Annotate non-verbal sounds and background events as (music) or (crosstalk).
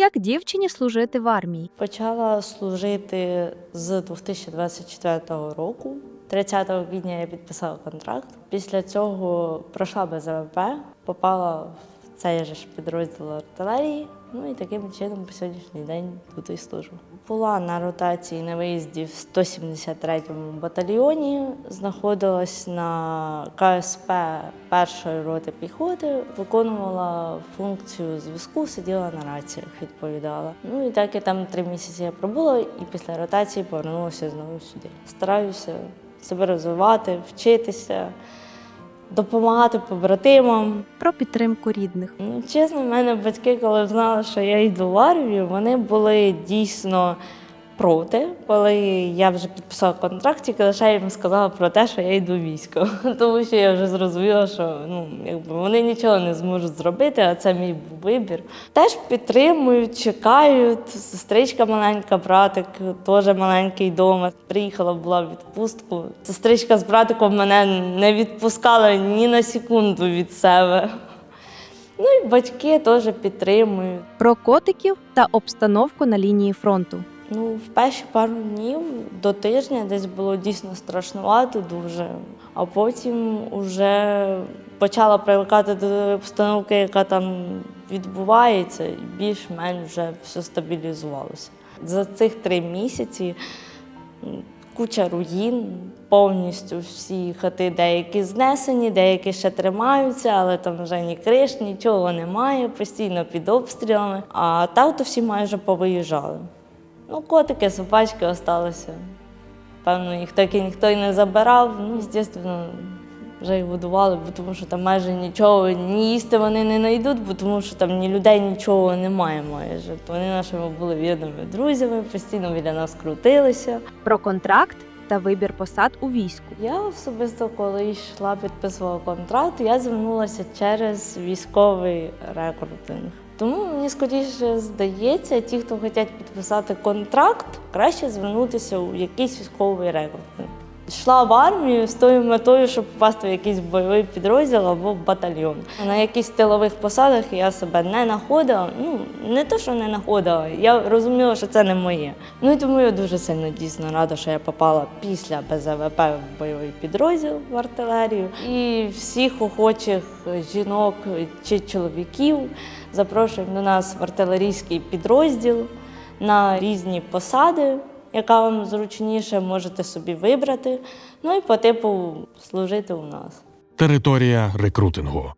як дівчині служити в армії. Почала служити з 2024 року. 30 квітня я підписала контракт. Після цього пройшла без ВВП, попала в цей же ж підрозділ артилерії. Ну і таким чином по сьогоднішній день тут і служу. Була на ротації на виїзді в 173-му батальйоні, знаходилась на КСП першої роти піхоти, виконувала функцію зв'язку, сиділа на раціях, відповідала. Ну і так і там три місяці я пробула, і після ротації повернулася знову сюди. Стараюся себе розвивати, вчитися, допомагати побратимам. Про підтримку рідних. Ну, чесно, в мене батьки, коли знали, що я йду в армію, вони були дійсно проти. Коли я вже підписала контракт, тільки лише їм сказала про те, що я йду в військо. (laughs) Тому що я вже зрозуміла, що ну, якби вони нічого не зможуть зробити, а це мій вибір. Теж підтримують, чекають. Сестричка маленька, братик, теж маленький вдома. Приїхала, була в відпустку. Сестричка з братиком мене не відпускала ні на секунду від себе. Ну і батьки теж підтримують. Про котиків та обстановку на лінії фронту. Ну, в перші пару днів до тижня десь було дійсно страшнувато дуже, а потім вже почала привикати до обстановки, яка там відбувається, і більш-менш вже все стабілізувалося. За цих три місяці куча руїн, повністю всі хати деякі знесені, деякі ще тримаються, але там вже ні криш, нічого немає, постійно під обстрілами. А так то всі майже повиїжджали. Ну, котики, собачки залишилися. Певно, їх так і ніхто і не забирав. Ну, звісно, вже їх будували, бо тому що там майже нічого, ні їсти вони не знайдуть, бо тому що там ні людей нічого немає майже. То вони нашими були вірними друзями, постійно біля нас крутилися. Про контракт та вибір посад у війську. Я особисто, коли йшла, підписувала контракт, я звернулася через військовий рекрутинг. Тому мені скоріше здається, ті, хто хочуть підписати контракт, краще звернутися у якийсь військовий рекрутинг. Йшла в армію з тою метою, щоб попасти в якийсь бойовий підрозділ або батальйон. На якихось тилових посадах я себе не знаходила. Ну не то, що не знаходила, я розуміла, що це не моє. Ну і тому я дуже сильно дійсно рада, що я попала після БЗВП в бойовий підрозділ в артилерію. І всіх охочих жінок чи чоловіків запрошуємо до нас в артилерійський підрозділ на різні посади яка вам зручніше, можете собі вибрати. Ну і по типу служити у нас. Територія рекрутингу.